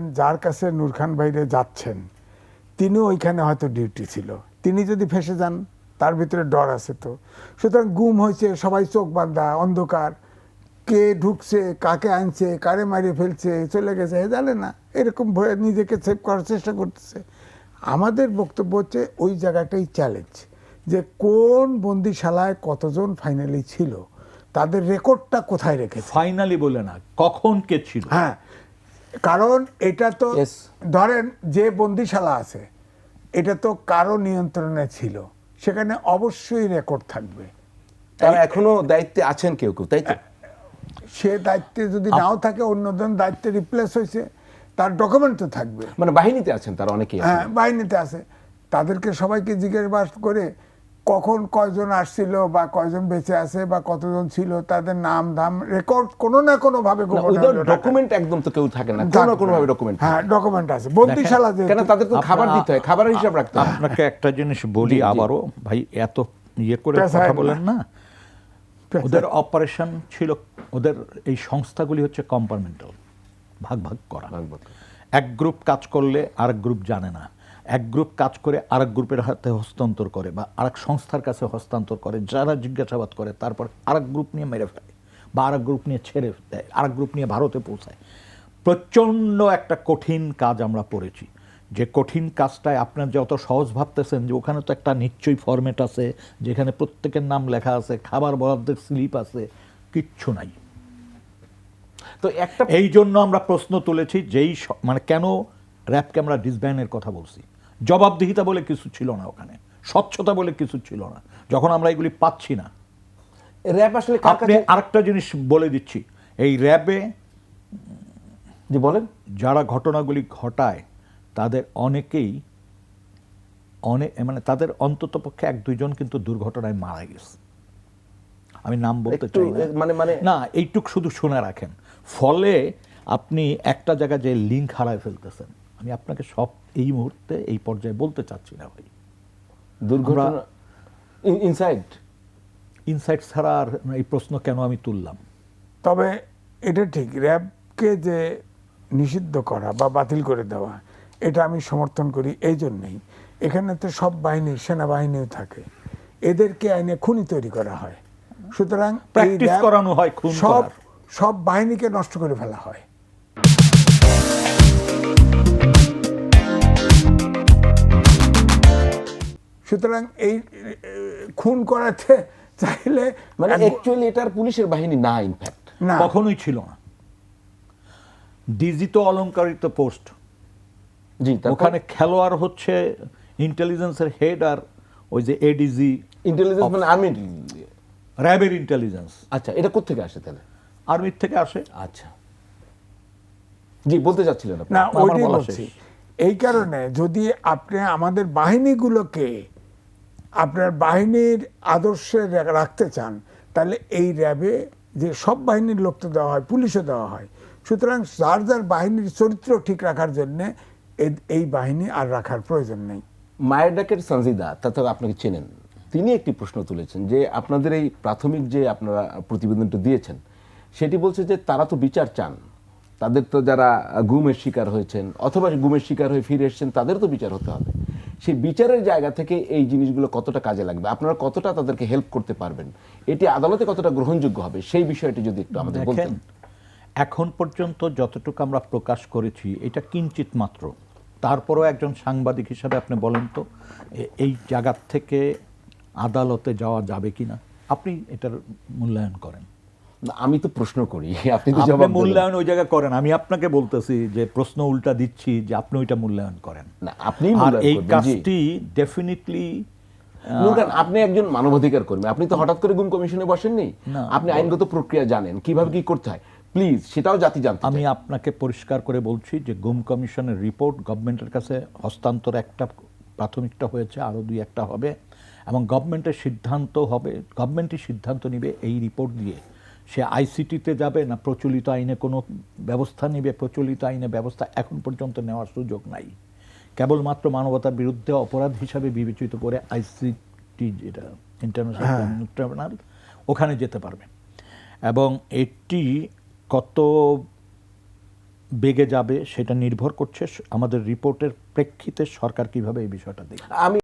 ধরেন যার কাছে নূর খান বাইরে যাচ্ছেন তিনিও ওইখানে হয়তো ডিউটি ছিল। তিনি যদি ফেসে যান তার ভিতরে ডর আছে তো? সুতরাং গুম হয়েছে সবাই চোখ বান্ধা অন্ধকার। কে ঢুকছে কাকে আনছে কারে মারিয়ে ফেলছে চলে গেছে এ জানে না। এরকম ভয়ে নিজেকে সেভ করার চেষ্টা করতেছে। আমাদের বক্তব্য হচ্ছে ওই জায়গাটাই চ্যালেঞ্জ যে কোন বন্দিশালায় কতজন ফাইনালি ছিল? তাদের রেকর্ডটা কোথায় রেখেছে? ফাইনালি বলে না কখন কে ছিল? হ্যাঁ কারণ এটা তো ধরেন যে বন্দিশালা আছে এটা তো কারও নিয়ন্ত্রণে ছিল সেখানে অবশ্যই রেকর্ড থাকবে। তারা এখনও দায়িত্বে আছেন কেউ কেউ তাই তো? সে দায়িত্বে যদি নাও থাকে অন্যজন দায়িত্বে রিপ্লেস হয়েছে তার ডকুমেন্ট তো থাকবে। মানে বাহিনীতে আছেন তারা অনেকেই হ্যাঁ বাহিনীতে আছে। তাদেরকে সবাইকে জিজ্ঞাসা করে কখন কয়জন আসছিল বা কয়জন বেঁচে আছে বা কতজন ছিল তাদের নাম ধাম রেকর্ড কোনো না কোনো ভাবে। ডকুমেন্ট একদম তো কেউ থাকে না কোনো কোনো ভাবে ডকুমেন্ট হ্যাঁ ডকুমেন্ট আছে বন্দিশালা যে কেন যেহেতু তাদের তো খাবার দিতে হয় খাবারের হিসাব রাখতে হয় আপনাকে একটা জিনিস বলি। আবারও ভাই এত ইয়ে করে কথা না। বলেন না ওদের অপারেশন ছিল ওদের এই সংস্থাগুলি হচ্ছে কম্পার্টমেন্টাল ভাগ ভাগ করা। এক গ্রুপ কাজ করলে আরেক গ্রুপ জানে না এক গ্রুপ কাজ করে আরেক গ্রুপের হাতে হস্তান্তর করে বা আরেক সংস্থার কাছে হস্তান্তর করে যারা জিজ্ঞাসাবাদ করে তারপর আরেক গ্রুপ নিয়ে মেরে ফেলে বা আরেক গ্রুপ নিয়ে ছেড়ে দেয় আরেক গ্রুপ নিয়ে ভারতে পৌঁছায়। প্রচণ্ড একটা কঠিন কাজ আমরা পড়েছি। যে কঠিন কাজটায় আপনার যত সহজ ভাবতেছেন যে ওখানে তো একটা নিশ্চয়ই ফরম্যাট আছে যেখানে প্রত্যেকের নাম লেখা আছে খাবার বরাদ্দের স্লিপ আছে কিচ্ছু নাই। তো একটা এই জন্য আমরা প্রশ্ন তুলেছি যেই মানে কেন র্যাপকে আমরা ডিসব্যানের কথা বলছি? জবাবদিহিতা বলে কিছু ছিল না ওখানে। স্বচ্ছতা বলে কিছু ছিল না। যখন আমরা এগুলি পাচ্ছি না। র্যাব আসলে আপনি আরেকটা জিনিস বলে দিচ্ছি। এই র্যাবে জি বলেন। যারা ঘটনাগুলি ঘটায় তাদের অনেকেই অনেক মানে তাদের অন্তত পক্ষে এক দুইজন কিন্তু দুর্ঘটনায় মারা গেছে। আমি নাম বলতে চাই মানে- মানে- না এইটুক শুধু শুনে রাখেন। ফলে আপনি একটা জায়গায় যে লিঙ্ক হারায় ফেলতেছেন আমি আপনাকে সব এই মুহূর্তে এই পর্যায়ে বলতে চাচ্ছি না ভাই। দুর্ঘটনা ইনসাইড ইনসাইট ছাড়া আর এই প্রশ্ন কেন আমি তুললাম? তবে এটা ঠিক র্যাবকে যে নিষিদ্ধ করা বা বাতিল করে দেওয়া এটা আমি সমর্থন করি এই জন্যেই। এখানে তো সব বাহিনী সেনাবাহিনীও থাকে। এদেরকে আইনে খুনি তৈরি করা হয়। সুতরাং র্যাব করানো হয় খুন সব সব বাহিনীকে নষ্ট করে ফেলা হয়। সুতরাং এই খুন করাতে চাইলে মানে অ্যাকচুয়ালি এটার পুলিশের বাহিনী না ইনফ্যাক্ট না। কখনোই ছিল না। ডিজি তো অলঙ্কারিত পোস্ট। জি ওখানে খেলোয়াড় হচ্ছে ইন্টেলিজেন্সের হেড আর ওই যে এডিজি ইন্টেলিজেন্স মানে আর্মি র্যাবের ইন্টেলিজেন্স আচ্ছা এটা কোথেকে আসে তাহলে? আর্মির থেকে আসে। আচ্ছা। জি বলতে চাচ্ছিলেন আপনি। না আমার ওইটাই বলা বলছি। এই কারণে যদি আপনি আমাদের বাহিনীগুলোকে আপনার বাহিনীর আদর্শে রাখতে চান, তাহলে এই র্যাবে যে সব বাহিনীর লোক তো দেওয়া হয়, পুলিশও দেওয়া হয়। সুতরাং যার যার বাহিনীর চরিত্র ঠিক রাখার জন্যে এই বাহিনী আর রাখার প্রয়োজন নেই। মায়ের ডাকের সঞ্জিদা তাতে আপনাকে চেনেন, তিনি একটি প্রশ্ন তুলেছেন যে আপনাদের এই প্রাথমিক যে আপনারা প্রতিবেদনটা দিয়েছেন, সেটি বলছে যে তারা তো বিচার চান, তাদের তো যারা গুমের শিকার হয়েছেন, অথবা গুমের শিকার হয়ে ফিরে এসেছেন, তাদের তো বিচার হতে হবে। সেই বিচারের জায়গা থেকে এই জিনিসগুলো কতটা কাজে লাগবে? আপনারা কতটা তাদেরকে হেল্প করতে পারবেন? এটি আদালতে কতটা গ্রহণযোগ্য হবে? সেই বিষয়টি যদি একটু আমাদের বলতেন। এখন পর্যন্ত যতটুকু আমরা প্রকাশ করেছি এটা কিঞ্চিত মাত্র। তারপরও একজন সাংবাদিক হিসাবে আপনি বলেন তো এই জায়গার থেকে আদালতে যাওয়া যাবে কিনা? আপনি এটার মূল্যায়ন করেন। না, আমি তো প্রশ্ন করি আপনি তো জবাব মূল্যায়ন ওই জায়গায় করেন আমি আপনাকে বলতেছি যে প্রশ্ন উল্টা দিচ্ছি যে আপনি ওইটা মূল্যায়ন করেন। না আপনি আর এই কাজটি ডেফিনেটলি আপনি একজন মানবাধিকার কর্মী আপনি তো হঠাৎ করে গুম কমিশনে বসেননি। আপনি আইনগত প্রক্রিয়া জানেন কীভাবে কি করতে হয়? প্লিজ সেটাও জাতি জানতে আমি আপনাকে পরিষ্কার করে বলছি যে গুম কমিশনের রিপোর্ট গভর্নমেন্টের কাছে হস্তান্তর একটা প্রাথমিকটা হয়েছে আরও দুই একটা হবে এবং গভর্নমেন্টের সিদ্ধান্ত হবে গভর্নমেন্টই সিদ্ধান্ত নেবে এই রিপোর্ট দিয়ে। সে আইসিটিতে যাবে না প্রচলিত আইনে কোনো ব্যবস্থা নেবে? প্রচলিত আইনে ব্যবস্থা এখন পর্যন্ত নেওয়ার সুযোগ নাই। কেবলমাত্র মানবতার বিরুদ্ধে অপরাধ হিসাবে বিবেচিত করে আইসিটি যেটা ইন্টারন্যাশনাল ট্রাইব্যুনাল ওখানে যেতে পারবে। এবং এটি কত বেগে যাবে সেটা নির্ভর করছে আমাদের রিপোর্টের প্রেক্ষিতে সরকার কীভাবে এই বিষয়টা দেখবে। আমি